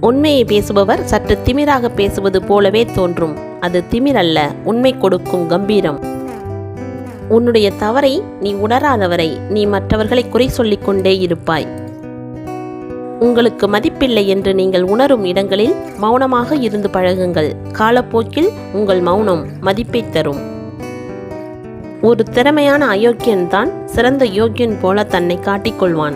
உண்மையை பேசுபவர் சற்று திமிராக பேசுவது போலவே தோன்றும். அது திமிரல்ல உண்மை கொடுக்கும் கம்பீரம். உன்னுடைய தவறை நீ உணராதவரை நீ மற்றவர்களை குறை சொல்லிக் கொண்டே இருப்பாய். உங்களுக்கு மதிப்பில்லை என்று நீங்கள் உணரும் இடங்களில் மௌனமாக இருந்து பழகுங்கள். காலப்போக்கில் உங்கள் மௌனம் மதிப்பை தரும். ஒரு திறமையான அயோக்கியன்தான் சிறந்த யோக்கியன் போல தன்னை காட்டிக்கொள்வான்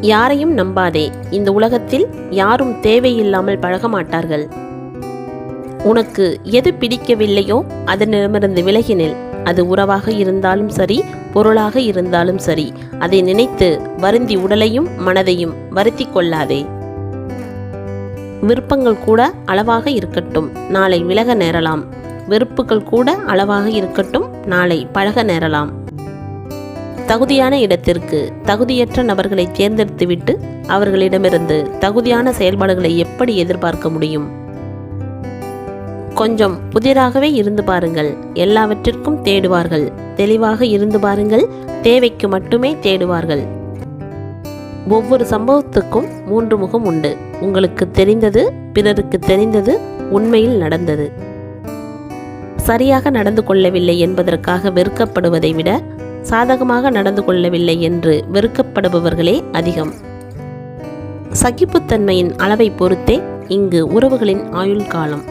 யாரையும் நம்பாதே. இந்த உலகத்தில் யாரும் தேவையில்லாமல் பழக மாட்டார்கள் உனக்கு எது பிடிக்கவில்லையோ அதனிடமிருந்து விலகினில் அது உறவாக இருந்தாலும் சரி பொருளாக இருந்தாலும் சரி. அதை நினைத்து வருந்தி உடலையும் மனதையும் வருத்தி கொள்ளாதே. விருப்பங்கள் கூட அளவாக இருக்கட்டும் நாளை விலக நேரலாம். வெறுப்புகள் கூட அளவாக இருக்கட்டும் நாளை பழக நேரலாம். தகுதியான இடத்திற்கு தகுதியற்ற நபர்களை தேர்ந்தெடுத்துவிட்டு அவர்களிடமிருந்து தகுதியான செயல்பாடுகளை எப்படி எதிர்பார்க்க முடியும்? கொஞ்சம் புதிராகவே இருந்து பாருங்கள். எல்லாவற்றிற்கும் தேடுவார்கள். தெளிவாக இருந்து பாருங்கள். தேவைக்கு மட்டுமே தேடுவார்கள். ஒவ்வொரு சம்பவத்துக்கும் மூன்று முகம் உண்டு. உங்களுக்கு தெரிந்தது பிறருக்கு தெரிந்தது உண்மையில் நடந்தது. சரியாக நடந்து கொள்ளவில்லை என்பதற்காக வெறுக்கப்படுவதை விட சாதகமாக நடந்து கொள்ளவில்லை என்று வெறுக்கப்படுபவர்களே அதிகம். சகிப்புத்தன்மையின் அளவை பொறுத்தே இங்கு உறவுகளின் ஆயுள் காலம்.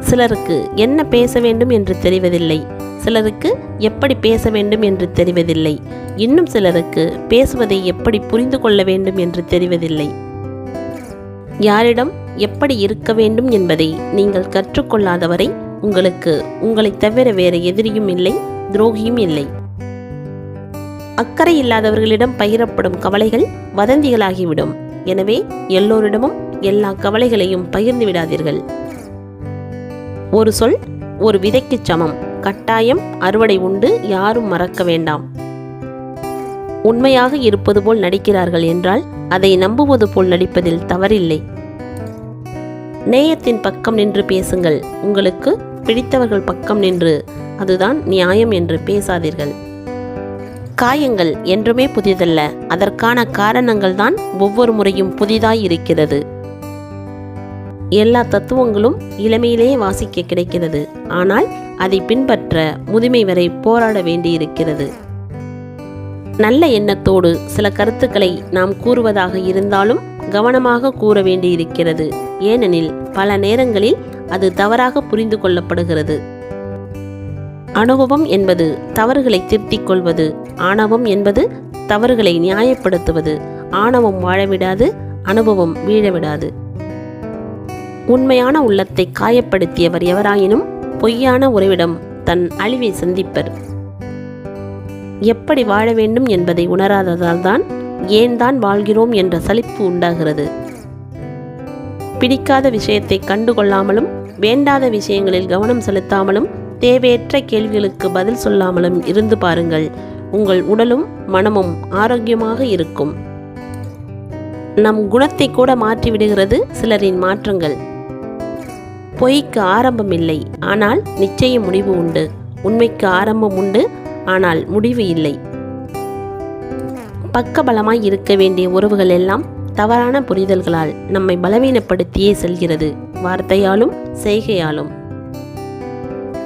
சிலருக்கு என்ன பேச வேண்டும் என்று தெரிவதில்லை. சிலருக்கு எப்படி பேச வேண்டும் என்று தெரிவதில்லை. இன்னும் சிலருக்கு பேசுவதை எப்படி புரிந்து கொள்ள வேண்டும் என்று தெரிவதில்லை. யாரிடம் எப்படி இருக்க வேண்டும் என்பதை நீங்கள் கற்றுக்கொள்ளாதவரை உங்களுக்கு உங்களைத் தவிர வேறு எதிரியும் இல்லை. துரோகியும் இல்லை அக்கறை இல்லாதவர்களிடம் பகிரப்படும் கவலைகள் வதந்திகளாகிவிடும். எனவே எல்லோரிடமும் எல்லா கவலைகளையும் பகிர்ந்து விடாதீர்கள். ஒரு சொல் ஒரு விதைக்குச் சமம். கட்டாயம் அறுவடை உண்டு யாரும் மறக்க வேண்டாம். உண்மையாக இருப்பது போல் நடிக்கிறார்கள் என்றால் அதை நம்புவது போல் நடிப்பதில் தவறில்லை. நேயத்தின் பக்கம் நின்று பேசுங்கள். உங்களுக்கு பிடித்தவர்கள் பக்கம் நின்று அதுதான் நியாயம் என்று பேசாதீர்கள். காயங்கள் என்றுமே புதிதல்ல. அதற்கான காரணங்கள் தான் ஒவ்வொரு முறையும் புதிதாய் இருக்கிறது. எல்லா தத்துவங்களும் இளமையிலேயே வாசிக்க கிடைக்கிறது. ஆனால் அதை பின்பற்ற முதுமை வரை போராட வேண்டியிருக்கிறது. நல்ல எண்ணத்தோடு சில கருத்துக்களை நாம் கூறுவதாக இருந்தாலும் கவனமாக கூற வேண்டியிருக்கிறது. ஏனெனில் பல நேரங்களில் அது தவறாக புரிந்து கொள்ளப்படுகிறது. அனுபவம் என்பது தவறுகளை திருத்திக் கொள்வது ஆணவம் என்பது தவறுகளை நியாயப்படுத்துவது. ஆணவம் வாழவிடாது அனுபவம் வீழவிடாது. உண்மையான உள்ளத்தை காயப்படுத்தியவர் எவராயினும் பொய்யான உறவிடம் தன் அழிவை சந்திப்பர். எப்படி வாழ வேண்டும் என்பதை உணராததால் தான் ஏன் தான் வாழ்கிறோம் என்ற சலிப்பு உண்டாகிறது. பிடிக்காத விஷயத்தை கண்டுகொள்ளாமலும் வேண்டாத விஷயங்களில் கவனம் செலுத்தாமலும் தேவையற்ற கேள்விகளுக்கு பதில் சொல்லாமலும் இருந்து பாருங்கள். உங்கள் உடலும் மனமும் ஆரோக்கியமாக இருக்கும். நம் குணத்தை கூட மாற்றிவிடுகிறது சிலரின் மாற்றங்கள். பொய்க்கு ஆரம்பம் இல்லை ஆனால் நிச்சய முடிவு உண்டு. உண்மைக்கு ஆரம்பம் உண்டு ஆனால் முடிவு இல்லை. பக்கபலமாய் இருக்க வேண்டிய உறவுகள் எல்லாம் தவறான புரிதல்களால் நம்மை பலவீனப்படுத்தியே செல்கிறது வார்த்தையாலும் செய்கையாலும்.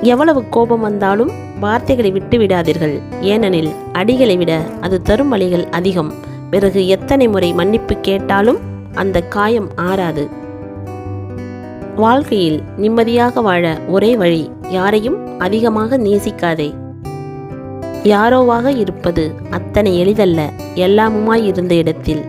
எவ்வளவு கோபம் வந்தாலும் வார்த்தைகளை விட்டு விடாதீர்கள். ஏனெனில் அடிகளை விட அது தரும் வழிகள் அதிகம். பிறகு எத்தனை முறை மன்னிப்பு கேட்டாலும் அந்த காயம் ஆறாது. வாழ்க்கையில் நிம்மதியாக வாழ ஒரே வழி யாரையும் அதிகமாக நேசிக்காதே. யாரோவாக இருப்பது அத்தனை எளிதல்ல. எல்லாமுமாய் இருந்த இடத்தில்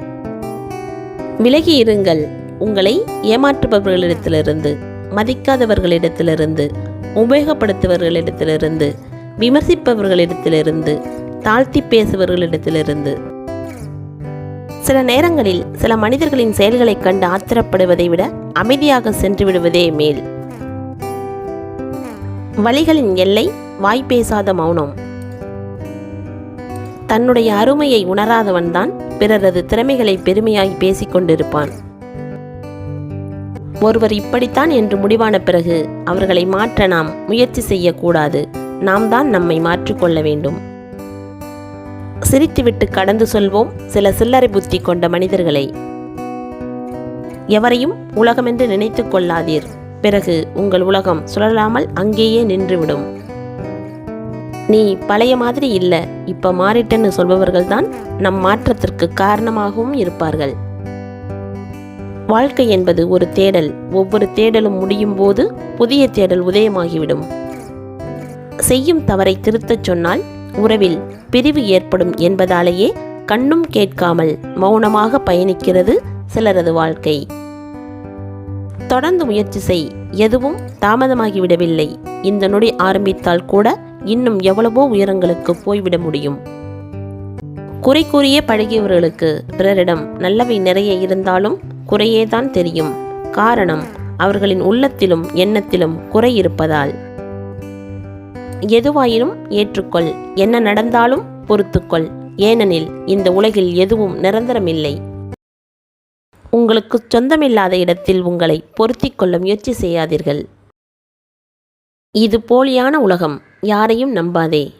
விலகி இருங்கள் உங்களை ஏமாற்றுபவர்களிடத்திலிருந்து மதிக்காதவர்களிடத்திலிருந்து உபயோகப்படுத்துபவர்களிடத்திலிருந்து விமர்சிப்பவர்களிடத்திலிருந்து தாழ்த்தி பேசுபவர்களிடத்திலிருந்து. சில நேரங்களில் சில மனிதர்களின் செயல்களைக் கண்டு ஆத்திரப்படுவதை விட அமைதியாக சென்று விடுவதே மேல். வழிகளின் எல்லை வாய் பேசாத மௌனம். தன்னுடைய அருமையை உணராதவன்தான் பிறரது திறமைகளை பெருமையாய் பேசிக் கொண்டிருப்பான். ஒருவர் இப்படித்தான் என்று முடிவான பிறகு அவர்களை மாற்ற நாம் முயற்சி செய்யக்கூடாது. நாம் தான் நம்மை மாற்றிக்கொள்ள வேண்டும். சிரித்துவிட்டு கடந்து சொல்வோம் சில சில்லறை புத்தி கொண்ட மனிதர்களை. எவரையும் உலகமென்று நினைத்து கொள்ளாதீர். பிறகு உங்கள் உலகம் சுழலாமல் அங்கேயே நின்றுவிடும். நீ பழைய மாதிரி இல்லை இப்போ மாறிட்டேன்னு சொல்பவர்கள் தான் நம் மாற்றத்திற்கு காரணமாகவும் இருப்பார்கள். வாழ்க்கை என்பது ஒரு தேடல் ஒவ்வொரு தேடலும் முடியும் போது புதிய தேடல் உதயமாகிவிடும். செய்யும் தவறை திருத்தச் சொன்னால் உறவில் பிரிவு ஏற்படும் என்பதாலேயே கண்ணும் கேட்காமல் மௌனமாக பயணிக்கிறது சிலரது வாழ்க்கை. தொடர்ந்து முயற்சி செய் எதுவும் தாமதமாகிவிடவில்லை. இந்த நொடி ஆரம்பித்தால் கூட இன்னும் எவ்வளவோ உயரங்களுக்கு போய்விட முடியும். குறை கூறிய பழகியவர்களுக்கு பிறரிடம் நல்லவை நிறைய இருந்தாலும் குறையேதான் தெரியும். காரணம் அவர்களின் உள்ளத்திலும் எண்ணத்திலும் குறை இருப்பதால். எதுவாயினும் ஏற்றுக்கொள். என்ன நடந்தாலும் பொறுத்துக்கொள். ஏனெனில் இந்த உலகில் எதுவும் நிரந்தரமில்லை. உங்களுக்கு சொந்தமில்லாத இடத்தில் உங்களை பொருத்திக் கொள்ள முயற்சி செய்யாதீர்கள். இது போலியான உலகம். யாரையும் நம்பாதே.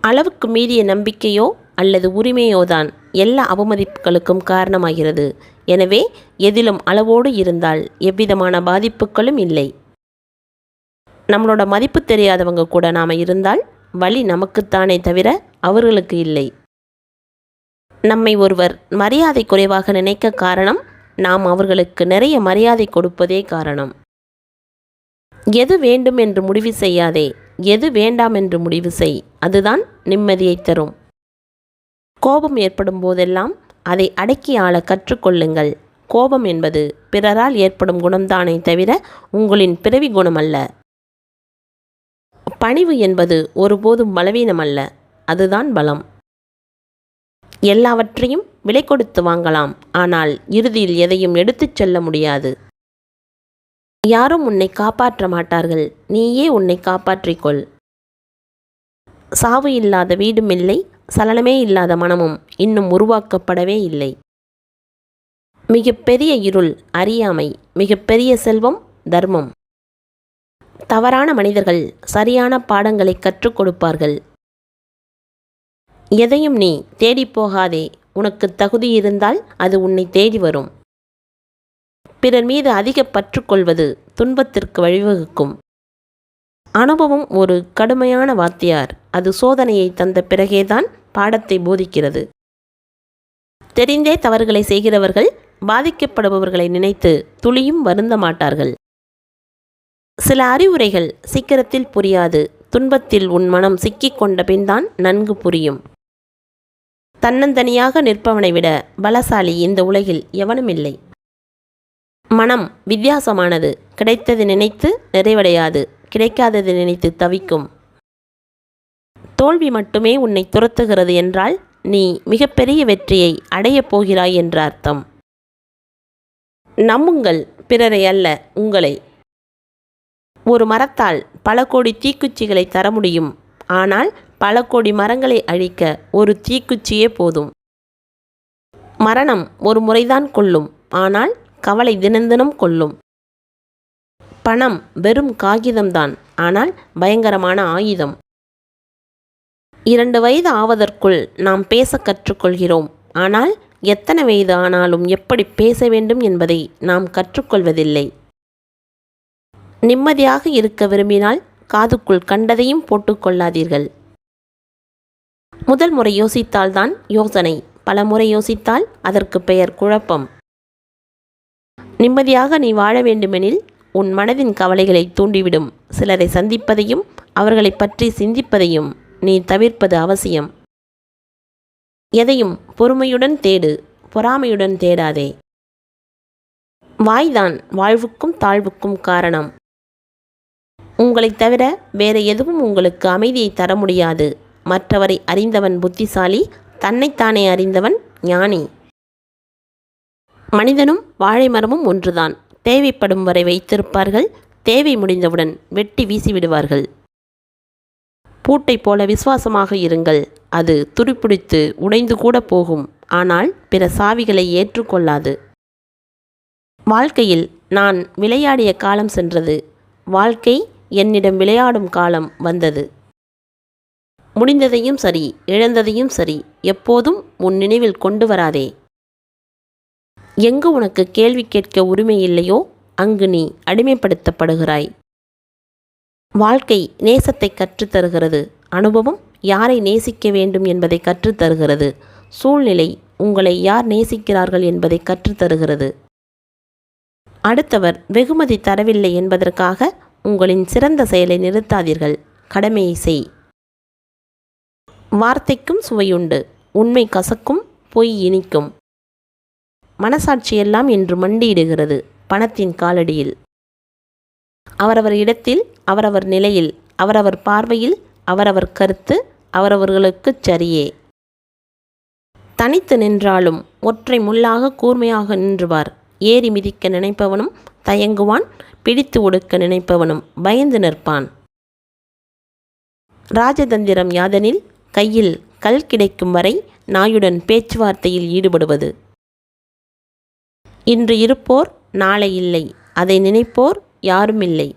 அளவுக்கு மீறிய நம்பிக்கையோ அல்லது உரிமையோதான் எல்லா அவமதிப்புகளுக்கும் காரணமாகிறது. எனவே எதிலும் அளவோடு இருந்தால் எவ்விதமான பாதிப்புகளும் இல்லை. நம்மளோட மதிப்பு தெரியாதவங்க கூட நாம் இருந்தால் வழி நமக்குத்தானே தவிர அவர்களுக்கு இல்லை. நம்மை ஒருவர் மரியாதை குறைவாக நினைக்க காரணம் நாம் அவர்களுக்கு நிறைய மரியாதை கொடுப்பதே காரணம். எது வேண்டும் என்று முடிவு செய்யாதே எது வேண்டாம் என்று முடிவு செய் அதுதான் நிம்மதியை தரும். கோபம் ஏற்படும் போதெல்லாம் அதை அடக்கி ஆள கற்றுக்கொள்ளுங்கள் கோபம் என்பது பிறரால் ஏற்படும் குணம்தானே தவிர உங்களின் பிறவி குணம் அல்ல பணிவு என்பது ஒருபோதும் பலவீனம் அல்ல அதுதான் பலம். எல்லாவற்றையும் விலை கொடுத்து வாங்கலாம் ஆனால் இறுதியில் எதையும் எடுத்துச் செல்ல முடியாது. யாரும் உன்னை காப்பாற்ற மாட்டார்கள். நீயே உன்னை காப்பாற்றிக்கொள். சாவு இல்லாத வீடும் இல்லை சலனமே இல்லாத மனமும் இன்னும் உருவாக்கப்படவே இல்லை. மிகப்பெரிய இருள் அறியாமை மிகப்பெரிய செல்வம் தர்மம். தவறான மனிதர்கள் சரியான பாடங்களை கற்றுக் கொடுப்பார்கள். எதையும் நீ தேடிப் போகாதே. உனக்கு தகுதி இருந்தால் அது உன்னை தேடி வரும். பிறர் மீது அதிக பற்று கொள்வது துன்பத்திற்கு வழிவகுக்கும். அனுபவம் ஒரு கடுமையான வாத்தியார். அது சோதனையை தந்த பிறகேதான் பாடத்தை போதிக்கிறது. தெரிந்தே தவறுகளை செய்கிறவர்கள் பாதிக்கப்படுபவர்களை நினைத்து துளியும் வருந்த மாட்டார்கள். சில அறிவுரைகள் சீக்கிரத்தில் புரியாது. துன்பத்தில் உன் மனம் சிக்கிக் கொண்ட பின்தான் நன்கு புரியும். தன்னந்தனியாக நிற்பவனை விட பலசாலி இந்த உலகில் எவனும் இல்லை மனம் வித்தியாசமானது. கிடைத்தது நினைத்து நிறைவடையாது. கிடைக்காதது நினைத்து தவிக்கும். தோல்வி மட்டுமே உன்னை துரத்துகிறது என்றால் நீ மிகப்பெரிய வெற்றியை அடையப் போகிறாய் என்ற அர்த்தம். நம்புங்கள் பிறரை அல்ல உங்களை. ஒரு மரத்தால் பல கோடி தீக்குச்சிகளை தர முடியும். ஆனால் பல கோடி மரங்களை அழிக்க ஒரு தீக்குச்சியே போதும். மரணம் ஒரு முறைதான் கொள்ளும் ஆனால் கவலை தினந்தினம் கொள்ளும். பணம் வெறும் காகிதம்தான் ஆனால் பயங்கரமான ஆயுதம். இரண்டு வயது ஆவதற்குள் நாம் பேச கற்றுக்கொள்கிறோம் ஆனால் எத்தனை வயது ஆனாலும் எப்படி பேச வேண்டும் என்பதை நாம் கற்றுக்கொள்வதில்லை. நிம்மதியாக இருக்க விரும்பினால் காதுக்குள் கண்டதையும் போட்டுக்கொள்ளாதீர்கள் முதல் முறை யோசித்தால்தான் யோசனை பல முறை யோசித்தால் அதற்கு பெயர் குழப்பம். நிம்மதியாக நீ வாழ வேண்டுமெனில் உன் மனதின் கவலைகளை தூண்டிவிடும். சிலரை சந்திப்பதையும் அவர்களை பற்றி சிந்திப்பதையும் நீ தவிர்ப்பது அவசியம். எதையும் பொறுமையுடன் தேடு பொறாமையுடன் தேடாதே. வாய்தான் வாழ்வுக்கும் தாழ்வுக்கும் காரணம். உங்களைத் தவிர வேற எதுவும் உங்களுக்கு அமைதியை தர முடியாது. மற்றவரை அறிந்தவன் புத்திசாலி தன்னைத்தானே அறிந்தவன் ஞானி. மனிதனும் வாழை மரமும் ஒன்றுதான். தேவைப்படும் வரை வைத்திருப்பார்கள். தேவை முடிந்தவுடன் வெட்டி வீசிவிடுவார்கள். பூட்டை போல விசுவாசமாக இருங்கள். அது துருப்பிடித்து உடைந்து கூட போகும். ஆனால் பிற சாவிகளை ஏற்றுக்கொள்ளாது. வாழ்க்கையில் நான் விளையாடிய காலம் சென்றது. வாழ்க்கை என்னிடம் விளையாடும் காலம் வந்தது. முடிந்ததையும் சரி இழந்ததையும் சரி எப்போதும் உன் நினைவில் கொண்டு வராதே. எங்கு உனக்கு கேள்வி கேட்க உரிமை இல்லையோ அங்கு நீ அடிமைப்படுத்தப்படுகிறாய். வாழ்க்கை நேசத்தை கற்றுத்தருகிறது. அனுபவம் யாரை நேசிக்க வேண்டும் என்பதை கற்றுத்தருகிறது. சூழ்நிலை உங்களை யார் நேசிக்கிறார்கள் என்பதை கற்றுத்தருகிறது. அடுத்தவர் வெகுமதி தரவில்லை என்பதற்காக உங்களின் சிறந்த செயலை நிறுத்தாதீர்கள். கடமையை செய். வார்த்தைக்கும் சுவையுண்டு. உண்மை கசக்கும் பொய் இனிக்கும். மனசாட்சியெல்லாம் இன்று மண்டியிடுகிறது பணத்தின் காலடியில். அவரவர் இடத்தில் அவரவர் நிலையில் அவரவர் பார்வையில் அவரவர் கருத்து அவரவர்களுக்குச் சரியே. தனித்து நின்றாலும் ஒற்றை முள்ளாக கூர்மையாக நின்றுவார். ஏறி மிதிக்க நினைப்பவனும் தயங்குவான் பிடித்து ஒடுக்க நினைப்பவனும் பயந்து நிற்பான். ராஜதந்திரம் யாதனில் கையில் கல் கிடைக்கும் வரை நாயுடன் பேச்சுவார்த்தையில் ஈடுபடுவது. இன்று இருப்போர் நாளை இல்லை. அதை நினைப்போர் யாரும் இல்லை.